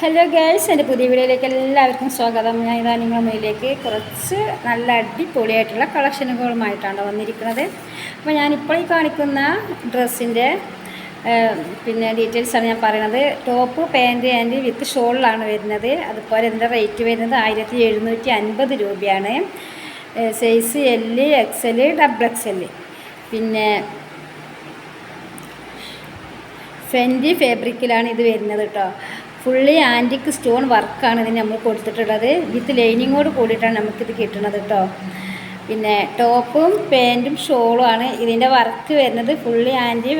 Hello girls എന്റെ പുതിയ വീഡിയോയിലേക്ക് എല്ലാവർക്കും സ്വാഗതം. ഞാൻ ഇതാ നിങ്ങളുടെ മുന്നിലേക്ക് കുറച്ച് നല്ല അടിപൊളിയായിട്ടുള്ള കളക്ഷനുകളുമായിട്ടാണ് വന്നിരിക്കുന്നത്. അപ്പോൾ ഞാനിപ്പോൾ ഈ കാണിക്കുന്ന ഡ്രസ്സിന്റെ പിന്നെ ഡീറ്റെയിൽസാണ് ഞാൻ പറയുന്നത്. ടോപ്പ് പാന്റ് ആൻഡ് വിത്ത് ഷോളിലാണ് വരുന്നത്. അതുപോലെ ഇതിന്റെ റേറ്റ് വരുന്നത് ആയിരത്തി എഴുന്നൂറ്റി അൻപത് രൂപയാണ് size L X L double X L പിന്നെ ഫെന്റി ഫാബ്രിക്കിലാണ് ഇത് വരുന്നത് കേട്ടോ ഫുള്ളി ആന്റിക് സ്റ്റോൺ വർക്കാണ് ഇതിന് നമ്മൾ കൊടുത്തിട്ടുള്ളത്. വിത്ത് ലൈനിങ്ങോട് കൂടിയിട്ടാണ് നമുക്കിത് കിട്ടുന്നത് കേട്ടോ പിന്നെ ടോപ്പും പാന്റും ഷോളും ആണ് ഇതിന്റെ വർക്ക് വരുന്നത്. ഫുള്ളി ആന്റി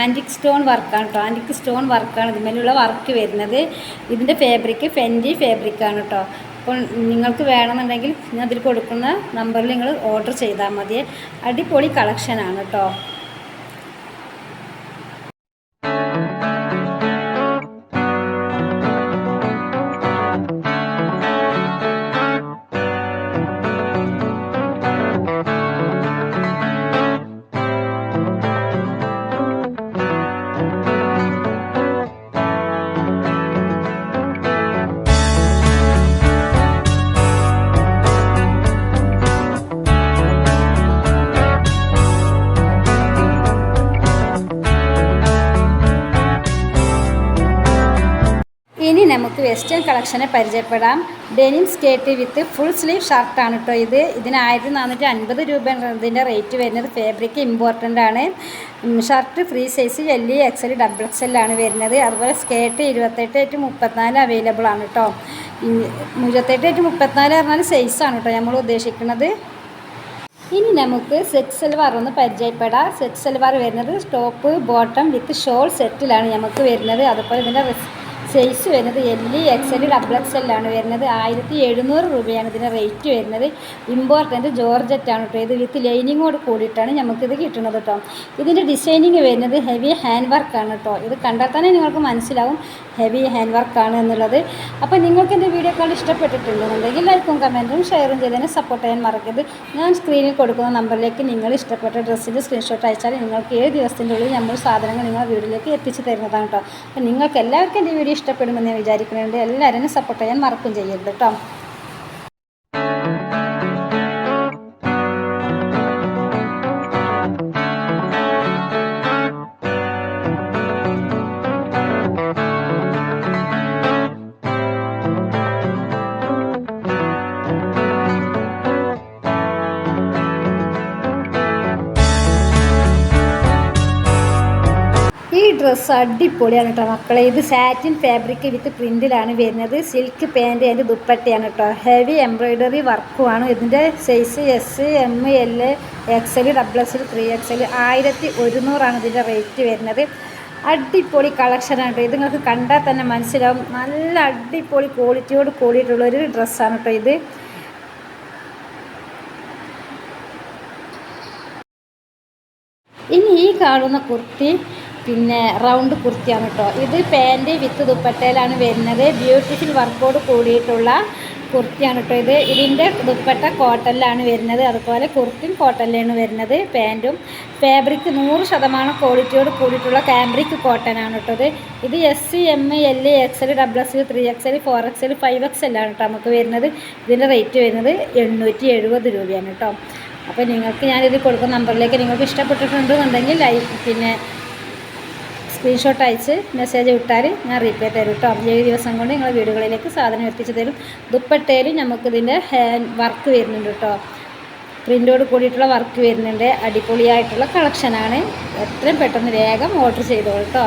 ആന്റിക് സ്റ്റോൺ വർക്കാണ് കേട്ടോ ആന്റിക് സ്റ്റോൺ വർക്കാണ് ഇതിന്മേലുള്ള വർക്ക് വരുന്നത്. ഇതിന്റെ ഫാബ്രിക് ഫെന്റി ഫാബ്രിക്കാണ് കേട്ടോ അപ്പോൾ നിങ്ങൾക്ക് വേണമെന്നുണ്ടെങ്കിൽ ഞാൻ അതിൽ കൊടുക്കുന്ന നമ്പറിൽ നിങ്ങൾ ഓർഡർ ചെയ്താൽ മതി അടിപൊളി കളക്ഷനാണ് കേട്ടോ ഇനി നമുക്ക് വെസ്റ്റേൺ കളക്ഷനെ പരിചയപ്പെടാം. Denim skirt with full sleeve ഷർട്ടാണ് കേട്ടോ ഇത്. ഇതിന് ആയിരത്തി നാനൂറ്റി അൻപത് രൂപ ഇതിന്റെ റേറ്റ് വരുന്നത് ഫാബ്രിക് ഇമ്പോർട്ടന്റ് ആണ്. ഷർട്ട് ഫ്രീ സൈസ് ഇ എക്സൽ ഡബിൾ എക്സലാണ് വരുന്നത്. അതുപോലെ സ്കേർട്ട് ഇരുപത്തെട്ട് ടു മുപ്പത്തിനാല് അവൈലബിൾ ആണ് കേട്ടോ ഇരുപത്തെട്ട് ടു മുപ്പത്തിനാല് പറഞ്ഞാൽ സൈസാണ് കേട്ടോ നമ്മൾ ഉദ്ദേശിക്കുന്നത്. ഇനി നമുക്ക് സെറ്റ് സൽവാർ ഒന്ന് പരിചയപ്പെടാം. സെറ്റ് സൽവാർ വരുന്നത് ടോപ്പ് ബോട്ടം വിത്ത് ഷോൾ സെറ്റിലാണ് നമുക്ക് വരുന്നത്. അതുപോലെ ഇതിന്റെ സൈസ് വരുന്നത് എൽ ഇ എക്സ് എൽ ഡബിൾ എക്സ് എല്ലാണ് വരുന്നത്. ആയിരത്തി എഴുന്നൂറ് രൂപയാണ് ഇതിന്റെ റേറ്റ് വരുന്നത്. ഇമ്പോർട്ടന്റ് ജോർജറ്റാണ് കേട്ടോ ഇത് വിത്ത് ലൈനിങ്ങോട് കൂടിയിട്ടാണ് നമുക്കിത് കിട്ടുന്നത് കേട്ടോ ഇതിന്റെ ഡിസൈനിങ് വരുന്നത് ഹെവി ഹാൻഡ് വർക്കാണ് കേട്ടോ ഇത് കണ്ടാൽ തന്നെ നിങ്ങൾക്ക് മനസ്സിലാവും ഹെവി ഹാൻഡ് വർക്കാണ് എന്നുള്ളത്. അപ്പോൾ നിങ്ങൾക്ക് എന്റെ വീഡിയോ കണ്ട് ഇഷ്ടപ്പെട്ടിട്ടുണ്ടെന്നുണ്ടെങ്കിൽ എല്ലാവർക്കും കമന്റും ഷെയറും ചെയ്തതിനെ സപ്പോർട്ട് ചെയ്യാൻ മറക്കരുത്. ഞാൻ സ്ക്രീനിൽ കൊടുക്കുന്ന നമ്പറിലേക്ക് നിങ്ങൾ ഇഷ്ടപ്പെട്ട ഡ്രസ്സിന്റെ സ്ക്രീൻഷോട്ട് അയച്ചാൽ നിങ്ങൾക്ക് ഏഴ് ദിവസത്തിന്റെ ഉള്ളിൽ നമ്മൾ സാധനങ്ങൾ നിങ്ങളുടെ വീട്ടിലേക്ക് എത്തിച്ചു തരുന്നതാണ് കേട്ടോ അപ്പോൾ നിങ്ങൾക്ക് എല്ലാവർക്കും എന്റെ വീഡിയോ ഇഷ്ടപ്പെടുമെന്ന് ഞാൻ വിചാരിക്കുന്നുണ്ട്. എല്ലാവരും സപ്പോർട്ട് ചെയ്യാൻ മറക്കും ചെയ്യരുത് കേട്ടോ ഡ്രസ്സ് അടിപൊളിയാണ് കേട്ടോ മക്കളെ. ഇത് സാറ്റിൻ ഫാബ്രിക് വിത്ത് പ്രിന്റിലാണ് വരുന്നത്. സിൽക്ക് പാന്റ് അതിന്റെ ദുപ്പട്ടയാണ് കേട്ടോ. ഹെവി എംബ്രോയ്ഡറി വർക്കുമാണ് ഇതിന്റെ size S M L X L double S L three X L ആയിരത്തി ഒരുന്നൂറാണ് ഇതിന്റെ റേറ്റ് വരുന്നത്. അടിപൊളി കളക്ഷനാണ് കേട്ടോ. ഇത് നിങ്ങൾക്ക് കണ്ടാൽ തന്നെ മനസ്സിലാവും. നല്ല അടിപൊളി ക്വാളിറ്റിയോട് കൂടിയിട്ടുള്ളൊരു ഡ്രസ്സാണ് കേട്ടോ ഇത്. ഇനി ഈ കാണുന്ന കുർത്തി പിന്നെ റൗണ്ട് കുർത്തിയാണ് കേട്ടോ. ഇത് പാന്റ് വിത്ത് ദുപ്പട്ടയിലാണ് വരുന്നത്. ബ്യൂട്ടിഫുൾ വർക്കോട് കൂടിയിട്ടുള്ള കുർത്തിയാണ് കേട്ടോ ഇത്. ഇതിന്റെ ദുപ്പട്ട കോട്ടനിലാണ് വരുന്നത്. അതുപോലെ കുർത്തിയും കോട്ടനിലാണ് വരുന്നത്. പാന്റും ഫാബ്രിക് നൂറ് ശതമാനം ക്വാളിറ്റിയോട് കൂടിയിട്ടുള്ള കാംബ്രിക് കോട്ടനാണ് കേട്ടോ ഇത്. ഇത് S C M L X L double X L three X L four X L five X എല്ലാണ് കേട്ടോ നമുക്ക് വരുന്നത്. ഇതിന്റെ റേറ്റ് വരുന്നത് എണ്ണൂറ്റി എഴുപത് രൂപയാണ് കേട്ടോ. അപ്പോൾ നിങ്ങൾക്ക് ഞാനിത് കൊടുക്കുന്ന നമ്പറിലേക്ക് നിങ്ങൾക്ക് ഇഷ്ടപ്പെട്ടിട്ടുണ്ടെന്നുണ്ടെങ്കിൽ ലൈക്ക് പിന്നെ സ്ക്രീൻഷോട്ട് അയച്ച് മെസ്സേജ് വിട്ടാൽ ഞാൻ റീപ്ലേ തരും കേട്ടോ ഏഴ് ദിവസം കൊണ്ട് നിങ്ങളെ വീടുകളിലേക്ക് സാധനം എത്തിച്ചു തരും. ദുപ്പട്ടയിലും നമുക്കിതിന്റെ വർക്ക് വരുന്നുണ്ട് കേട്ടോ പ്രിന്റോട് കൂടിയിട്ടുള്ള വർക്ക് വരുന്നുണ്ട്. അടിപൊളിയായിട്ടുള്ള കളക്ഷനാണ് എത്രയും പെട്ടെന്ന് വേഗം ഓർഡർ ചെയ്തോളൂ കേട്ടോ